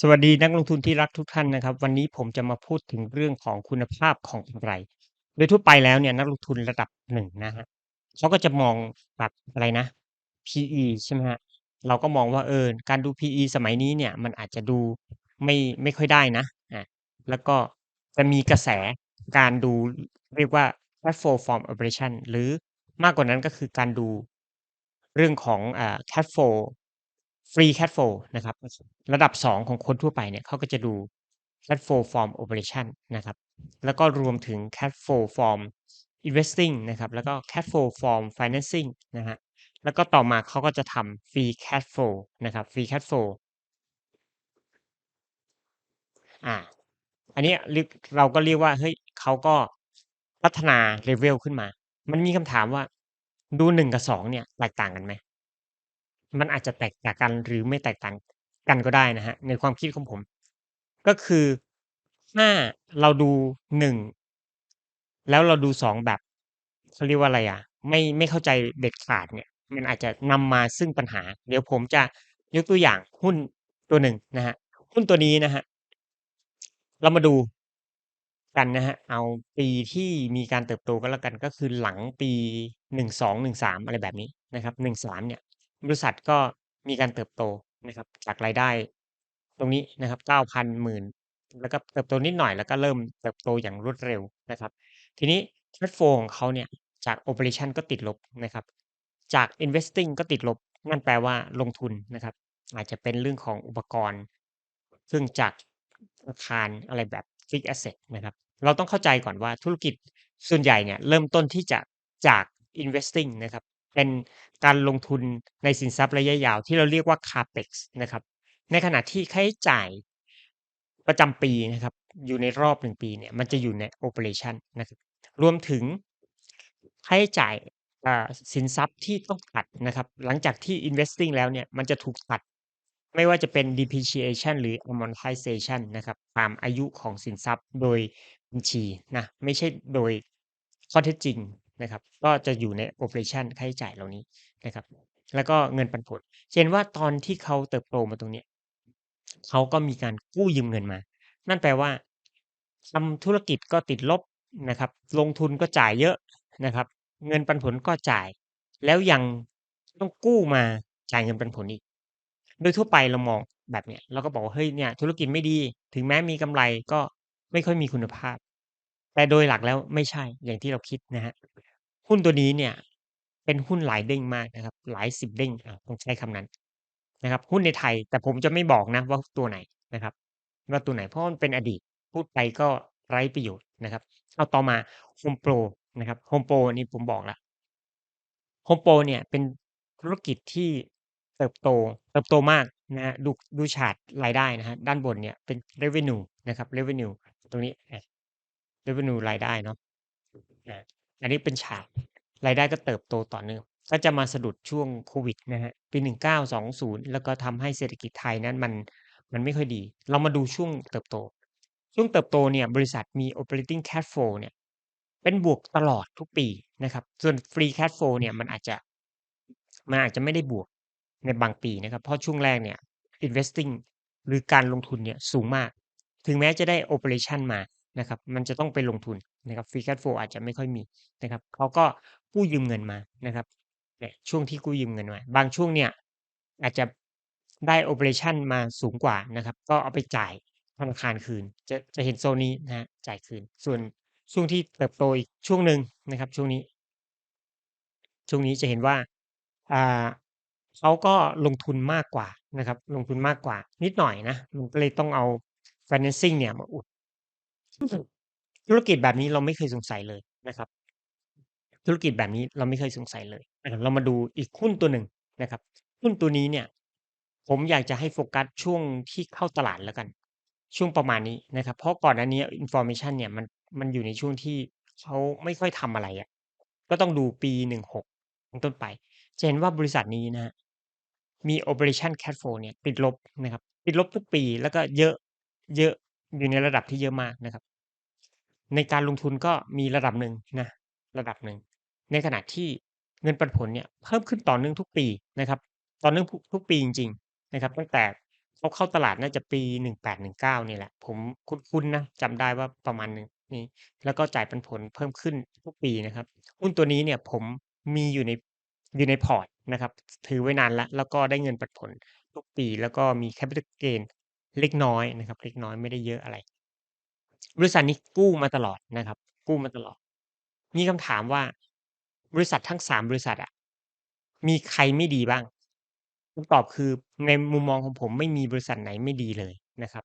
สวัสดีนักลงทุนที่รักทุกท่านนะครับ วันนี้ผมจะมาพูดถึงเรื่องของคุณภาพของกำไร โดยทั่วไปแล้วเนี่ยนักลงทุนระดับหนึ่งนะฮะเขาก็จะมองแบบอะไรนะ PE ใช่ไหมฮะเราก็มองว่าเออการดู PE สมัยนี้เนี่ยมันอาจจะดูไม่ไม่ค่อยได้นะอ่าแล้วก็จะมีกระแสการดูเรียกว่า cash flow from operation หรือมากกว่านั้นก็คือการดูเรื่องของอ่า cash flow free cash flow นะครับ ระดับ 2 ของคนทั่วไปเนี่ยเขาก็จะดู cash flow from operation นะครับ แล้วก็รวมถึง cash flow from investing นะครับ แล้วก็ cash flow from financing นะฮะ แล้วก็ต่อมาเขาก็จะทำ free cash flow นะครับ free cash flow อ่า อันนี้เราก็เรียกว่า เฮ้ยเขาก็พัฒนา level ขึ้นมา มันมีคำถามว่าดู 1 กับ 2 เนี่ย แตกต่างกันไหม มันอาจจะแตกต่างกันหรือไม่แตกต่างกันก็ได้นะครับ ในความคิดของผม ก็คือถ้าเราดู 1 แล้วเราดู 2 แบบ เขาเรียกว่าอะไรอะ ไม่ ไม่เข้าใจเด็ดขาดเนี่ย มันอาจจะนำมาซึ่งปัญหา เดี๋ยวผมจะยกตัวอย่างหุ้นตัวหนึ่งนะครับ หุ้นตัวนี้นะครับ เรามาดูกันนะครับ เอาปีที่มีการเติบโตก็แล้วกัน ก็คือหลังปี 12-13 อะไรแบบนี้นะครับ 13 เนี่ย บริษัทก็มีการเติบโตนะครับ จากรายได้ ตรงนี้นะครับ9,000 10,000แล้วก็เติบโตนิดหน่อยแล้วก็เริ่มเติบโตอย่างรวดเร็วนะครับ ทีนี้ cash flow ของเขาเนี่ยจาก operation ก็ติดลบนะครับ จาก investing ก็ติดลบ นั่นแปลว่าลงทุนนะครับ อาจจะเป็นเรื่องของอุปกรณ์เครื่องจักรอาคารอะไรแบบ fixed asset นะครับ เราต้องเข้าใจก่อนว่าธุรกิจส่วนใหญ่เนี่ยเริ่มต้นที่จะจาก investing นะครับ เป็นการลงทุนในสินทรัพย์ระยะยาวที่เราเรียกว่า capex นะครับ ในขณะที่ค่าใช้จ่ายประจำปีนะครับ อยู่ในรอบ1ปีเนี่ยมันจะอยู่ใน operation นะครับ รวมถึงค่าใช้จ่ายอ่าสินทรัพย์ที่ต้องตัดนะครับ หลังจากที่ investing แล้วเนี่ยมันจะถูกตัด ไม่ว่าจะเป็น depreciation หรือ amortization นะครับ ตามอายุของสินทรัพย์โดยบัญชีนะไม่ใช่โดยข้อเท็จจริง นะครับ ก็จะอยู่ใน operation ค่าใช้จ่ายเหล่านี้นะครับ แล้วก็เงินปันผลเห็นว่าตอนที่เขาเติบโตมาตรงเนี้ยเขาก็มีการกู้ยืมเงินมา นั่นแปลว่าทำธุรกิจก็ติดลบนะครับ ลงทุนก็จ่ายเยอะนะครับ เงินปันผลก็จ่าย แล้วยังต้องกู้มาจ่ายเงินปันผลอีก โดยทั่วไปเรามองแบบเนี้ยเราก็บอกว่าเฮ้ยเนี่ยธุรกิจไม่ดี ถึงแม้มีกำไรก็ไม่ค่อยมีคุณภาพ แต่โดยหลักแล้วไม่ใช่อย่างที่เราคิดนะครับ หุ้นตัวนี้เนี่ย เป็นหุ้นหลายเด้งมากนะครับ หลายสิบเด้งอ่าต้องใช้คำนั้นนะครับ หุ้นในไทยแต่ผมจะไม่บอกนะว่าตัวไหนนะครับ ว่าตัวไหนเพราะมันเป็นอดีตพูดไปก็ไร้ประโยชน์นะครับ เอาต่อมา Home Pro นะครับ Home Pro อันนี้ผมบอกแล้ว Home Pro เนี่ยเป็นธุรกิจที่เติบโต เติบโตมากนะดูดูชาร์ตรายได้นะครับด้านบนเนี่ยเป็น revenue นะครับ revenue ตรงนี้ revenue รายได้เนาะ อันนี้เป็นชาร์ตรายได้ก็เติบโตต่อเนื่องก็จะมาสะดุดช่วงโควิดนะครับปี 19-20 แล้วก็ทำให้เศรษฐกิจไทยนั้นมันมันไม่ค่อยดี เรามาดูช่วงเติบโต ช่วงเติบโตเนี่ยบริษัทมี operating cash flow เนี่ยเป็นบวกตลอดทุกปีนะครับ ส่วน free cash flow เนี่ยมันอาจจะมันอาจจะไม่ได้บวกในบางปีนะครับ เพราะช่วงแรกเนี่ย investing หรือการลงทุนเนี่ยสูงมาก ถึงแม้จะได้ operation มา นะครับ มันจะต้องไปลงทุนนะครับ free cash flow อาจจะไม่ค่อยมีนะครับเขาก็กู้ยืมเงินมานะครับเนี่ยช่วงที่กู้ยืมเงินมาบางช่วงเนี่ยอาจจะได้ operation มาสูงกว่านะครับ ก็เอาไปจ่ายธนาคารคืน จะจะเห็นโซนนี้นะจ่ายคืน ส่วนช่วงที่เติบโตอีกช่วงหนึ่งนะครับ ช่วงนี้ ช่วงนี้จะเห็นว่าอ่าเขาก็ลงทุนมากกว่านะครับ ลงทุนมากกว่า นิดหน่อยนะมันก็เลยต้องเอา financing เนี่ยมาอุด ธุรกิจแบบนี้เราไม่เคยสงสัยเลยนะครับ ธุรกิจแบบนี้เราไม่เคยสงสัยเลยนะครับเรามาดูอีกหุ้นตัวหนึ่งนะครับหุ้นตัวนี้เนี่ย ผมอยากจะให้โฟกัสช่วงที่เข้าตลาดแล้วกัน ช่วงประมาณนี้นะครับ เพราะก่อนหน้านี้ information เนี่ยมันมันอยู่ในช่วงที่เขาไม่ค่อยทำอะไรอะก็ต้องดูปี16เป็นต้นไปจะเห็นว่าบริษัทนี้นะมี operation cash flow เนี่ยติดลบนะครับ ติดลบทุกปีแล้วก็เยอะเยอะอยู่ในระดับที่เยอะมากนะครับ ในการลงทุนก็มีระดับหนึ่งนะระดับหนึ่ง ในขณะที่เงินปันผลเนี่ยเพิ่มขึ้นต่อเนื่องทุกปีนะครับต่อเนื่องทุกปีจริง ๆ นะครับ ตั้งแต่เขาเข้าตลาดน่าจะปี 18-19เนี่แหละ ผมคุ้นๆนะจำได้ว่าประมาณนึงนี้แล้วก็จ่ายปันผลเพิ่มขึ้นทุกปีนะครับหุ้นตัวนี้เนี่ยผมมีอยู่ในอยู่ในพอร์ตนะครับ ถือไว้นานแล้วแล้วก็ได้เงินปันผลทุกปี แล้วก็มี Capital Gain เล็กน้อยนะครับ เล็กน้อยไม่ได้เยอะอะไร บริษัทนี้กู้มาตลอดนะครับ กู้มาตลอด มีคำถามว่า บริษัททั้ง3บริษัทอะมีใครไม่ดีบ้าง?คำตอบคือในมุมมองของผมไม่มีบริษัทไหนไม่ดีเลยนะครับ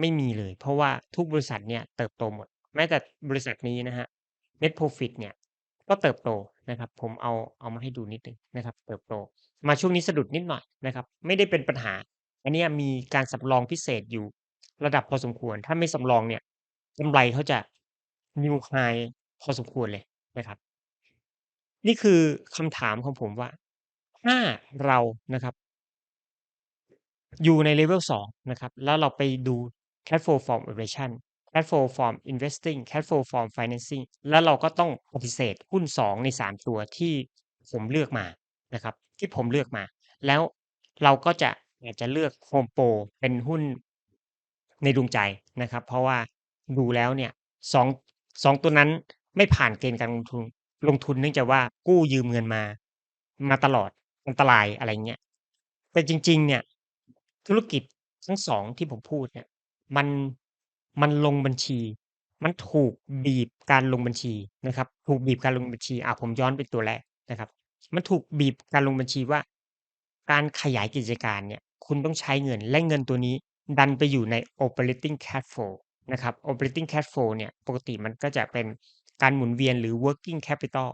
ไม่มีเลย เพราะว่าทุกบริษัทเนี่ยเติบโตหมด แม้แต่บริษัทนี้นะครับ Net Profit เนี่ยก็เติบโตนะครับ ผมเอาเอามาให้ดูนิดหนึ่งนะครับ เติบโต มาช่วงนี้สะดุดนิดหน่อยนะครับ ไม่ได้เป็นปัญหา อันนี้มีการสำรองพิเศษอยู่ ระดับพอสมควร ถ้าไม่สำรองเนี่ยกำไรเขาจะ New High พอสมควรเลยนะครับ นี่คือคำถามของผมว่า ถ้าเรานะครับ อยู่ใน level 2นะครับ แล้วเราไปดู Cash Flow from Operation Cash Flow from Investing Cash Flow from Financing แล้วเราก็ต้องปฏิเสธหุ้น 2 ใน 3 ตัวที่ผมเลือกมานะครับ ที่ผมเลือกมา แล้วเราก็จะอากจะเลือก Home Pro เป็นหุ้น ในดวงใจนะครับ เพราะว่าดูแล้วเนี่ย2 2ตัวนั้นไม่ผ่านเกณฑ์การลงทุนลงทุนเนื่องจากว่ากู้ยืมเงินมา มาตลอดอันตรายอะไรเงี้ยแต่จริง ๆ เนี่ย ธุรกิจทั้ง2ที่ผมพูดเนี่ย มันมันลงบัญชี มันถูกบีบการลงบัญชีนะครับ ถูกบีบการลงบัญชีอ่าผมย้อนไปตัวแรกนะครับ มันถูกบีบการลงบัญชีว่า การขยายกิจการเนี่ย คุณต้องใช้เงินและเงินตัวนี้ ดันไปอยู่ใน Operating Cash Flow นะครับ Operating Cash Flow เนี่ยปกติมันก็จะเป็นการหมุนเวียนหรือ Working Capital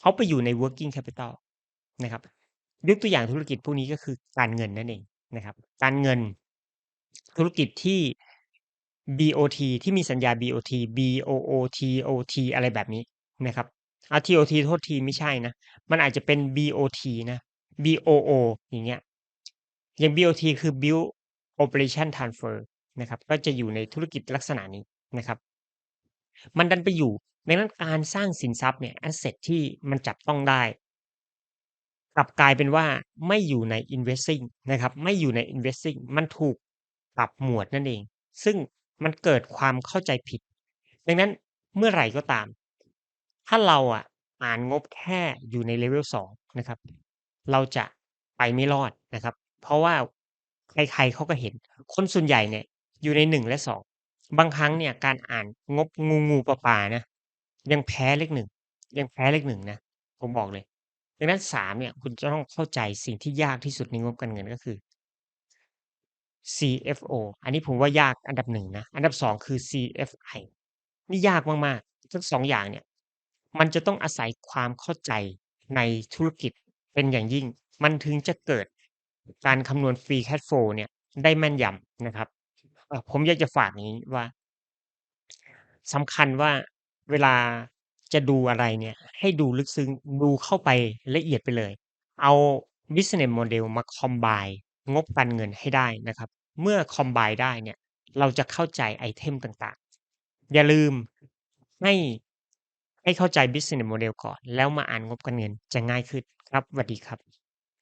เขาไปอยู่ใน Working Capital นะครับยกตัวอย่างธุรกิจพวกนี้ก็คือการเงินนั่นเองนะครับ การเงินธุรกิจที่ BOT ที่มีสัญญา BOT BOOT OT อะไรแบบนี้นะครับอา TOT โทษทีไม่ใช่นะ มันอาจจะเป็น BOT นะ BOO อย่างเงี้ยอย่าง BOT คือ Build Operation Transfer นะครับก็จะอยู่ในธุรกิจลักษณะนี้นะครับ มันดันไปอยู่ดังนั้นการสร้างสินทรัพย์เนี่ยแอสเซตที่มันจับต้องได้กลับกลายเป็นว่าไม่อยู่ใน Investing นะครับไม่อยู่ใน Investing มันถูกปรับหมวดนั่นเอง ซึ่งมันเกิดความเข้าใจผิด ดังนั้นเมื่อไหร่ก็ตาม ถ้าเราอะอ่านงบแค่อยู่ใน level 2นะครับ เราจะไปไม่รอดนะครับ เพราะว่า ใคร ๆ เขาก็เห็น คนส่วนใหญ่เนี่ยอยู่ใน 1 และ 2 บางครั้งเนี่ยการอ่านงบงู ๆ ปลา ๆ นะ ยังแพ้เลข 1 ยังแพ้เลข 1 นะ ผมบอกเลย ดังนั้น 3 เนี่ย คุณจะต้องเข้าใจสิ่งที่ยากที่สุดในงบการเงิน ก็คือ CFO อันนี้ผมว่ายากอันดับ 1 นะ อันดับ 2 คือ CFI นี่ยากมาก ๆ ทั้ง 2 อย่างเนี่ย มันจะต้องอาศัยความเข้าใจในธุรกิจเป็นอย่างยิ่ง มันถึงจะเกิด การคำนวณ Free Cash Flow เนี่ยได้แม่นยำนะครับ ผมอยากจะฝากอย่างงี้ว่าสำคัญว่าเวลาจะดูอะไรเนี่ย ให้ดูลึกซึ้งดูเข้าไปละเอียดไปเลย เอา Business Model มา Combine งบการเงินให้ได้นะครับ เมื่อ Combine ได้เนี่ย เราจะเข้าใจไอเทมต่างๆ อย่าลืมให้ให้เข้าใจ Business Model ก่อน แล้วมาอ่านงบการเงินจะง่ายขึ้นครับสวัสดีครับ